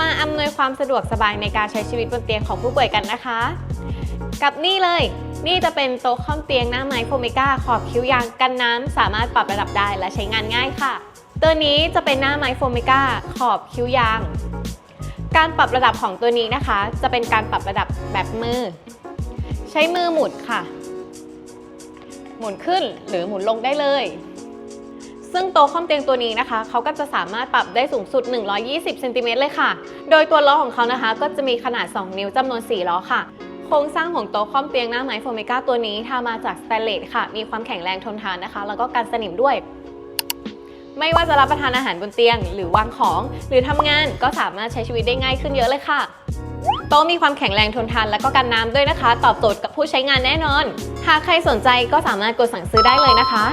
มาอำนวยความสะดวกสบายในการใช้ชีวิตบนเตียงของผู้ป่วยกันนะคะ กับนี่เลย นี่จะเป็นโต๊ะข้อมเตียงหน้าไม้โฟมิก้าขอบคิ้วยางกันน้ำสามารถปรับระดับได้และใช้งานง่ายค่ะ ตัวนี้จะเป็นหน้าไม้โฟมิก้าขอบคิ้วยาง การปรับระดับของตัวนี้นะคะ จะเป็นการปรับระดับแบบมือ ใช้มือหมุนค่ะ หมุนขึ้นหรือหมุนลงได้เลย ซึ่งโต๊ะข้อมเตียงตัวนี้นะคะ เขาก็จะสามารถปรับได้สูงสุด 120เซนติเมตรเลยค่ะ โดยตัวล้อของเขานะคะ ก็จะมีขนาด 2 นิ้วจำนวน 4 ล้อค่ะ โครงสร้างของโต๊ะข้อมเตียงหน้าไม้โฟมิก้าตัวนี้ทำมาจากสแตนเลสค่ะ มีความแข็งแรงทนทานนะคะ แล้วก็กันสนิมด้วย ไม่ว่าจะรับประทานอาหารบนเตียง หรือวางของ หรือทำงานก็สามารถใช้ชีวิตได้ง่ายขึ้นเยอะเลยค่ะโต๊ะมีความแข็งแรงทนทานและก็กันน้ำด้วยนะคะ ตอบโจทย์กับผู้ใช้งานแน่นอน หากใครสนใจก็สามารถกดสั่งซื้อได้เลยนะคะ